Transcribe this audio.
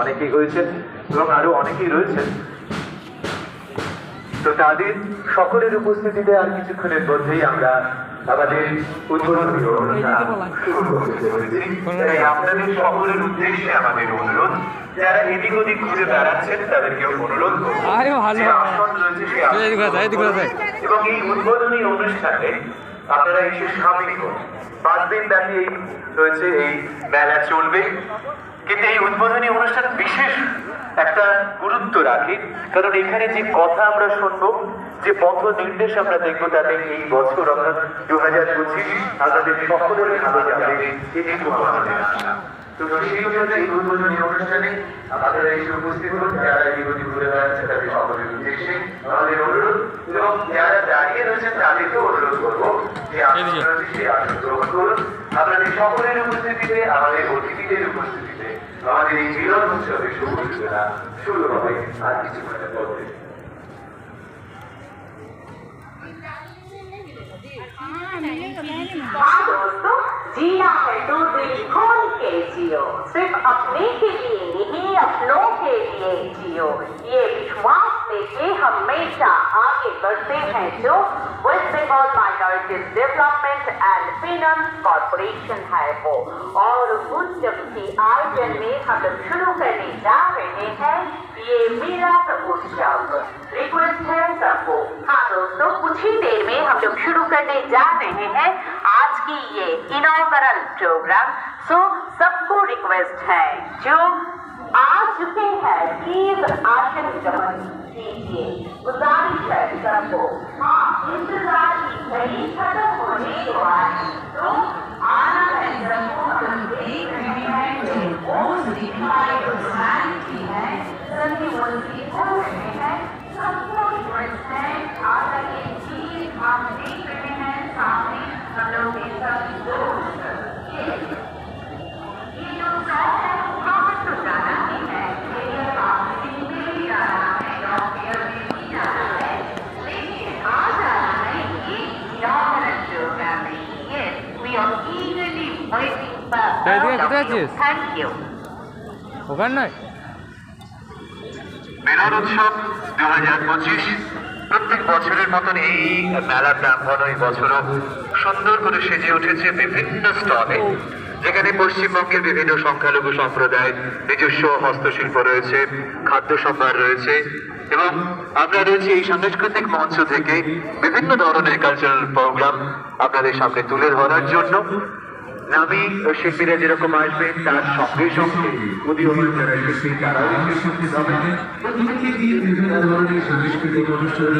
অনেকেই হয়েছেন এবং আরও অনেকেই রয়েছেন। তো তাদের সকলের উপস্থিতিতে আর কিছুক্ষণের মধ্যেই আমরা আমাদের উদ্বোধনী অনুষ্ঠান শুরু করতে চলেছি। তাই আপনাদের সকলের উদ্দেশ্যে আমাদের অনুরোধ যারা এদিক ওদিক ঘুরে বেড়াচ্ছেন তাদেরকেও অনুরোধ আসন রয়েছে। এবং এই উদ্বোধনী অনুষ্ঠানে আপনারা এসে সামিল করুন পাঁচ দিন ব্যাপী রয়েছে এই মেলা চলবে। কিন্তু এই উদ্বোধনী অনুষ্ঠান বিশেষ একটা গুরুত্ব রাখে। কারণ এখানে যে কথা আমরা শুনব, যে পথ নির্দেশ আমরা দেখব, তাতে এই বছর অর্থাৎ দু হাজার পঁচিশ আমাদের সকলের ভালো যাবে এই উদ্বোধনী অনুষ্ঠানে আপনারা এসে উপস্থিত হন, যারা জীবনী বেড়াচ্ছে তাদের সকলের উদ্দেশ্যে আমাদের অনুরোধ এবং যারা দাঁড়িয়ে রয়েছেন তাদেরকেও অনুরোধ করব যে আপনারা সেই আসন গ্রহণ করুন আপনাদের সকলের উপস্থিতিতে আমাদের অতিথিদের উপস্থিতিতে আমাদের এই মিলন উৎসবের শুভ সূচনা শুরু হবে আর কিছুক্ষণের মধ্যে हाँ दोस्तों जीना है तो दिल खोल के जियो। सिर्फ़ अपने के लिए नहीं, अपनों के लिए जियो। ये विश्वास लेके हमेशा आगे बढ़ते हैं जो West Bengal minorities development and finance corporation है वो। और उस जब की आयोजन में हम लोग शुरू करने जा रहे हैं, ये मिलाद उत्सव। रिक्वेस्ट है सबको। हाँ दोस्तों, कुछ ही देर में हम लोग शुरू करने जा रहे हैं की ये इनॉगरल प्रोग्राम सो सबको रिक्वेस्ट है, जो आ चुके हैं प्लीज़ ग्रहण कीजिए। गुजारिश है सबको। हाँ इंतज़ार की घड़ी खत्म होने को आई। तो आना है सबको। हम देख रहे हैं जो दिखाई है, सभी हो रहे हैं, सबको কোথায় আছিস? ওখানে নয় মেলার উৎসব দু হাজার পঁচিশ। প্রত্যেক বছরের মতন এই মেলা প্রাঙ্গণ এই বছরও সুন্দর করে সেজে উঠেছে বিভিন্ন স্টলে। যেখানে পশ্চিমবঙ্গের বিভিন্ন সংখ্যালঘু সম্প্রদায় নিজস্ব হস্তশিল্প রয়েছে খাদ্য সম্ভার রয়েছে এবং আমরা রয়েছি এই সাংস্কৃতিক মঞ্চ থেকে বিভিন্ন ধরনের কালচারাল প্রোগ্রাম আপনাদের সামনে তুলে ধরার জন্য। নামী শিল্পীরা যেরকম আসবে তার সঙ্গে সঙ্গে শিল্পী বিভিন্ন ধরনের অনুষ্ঠান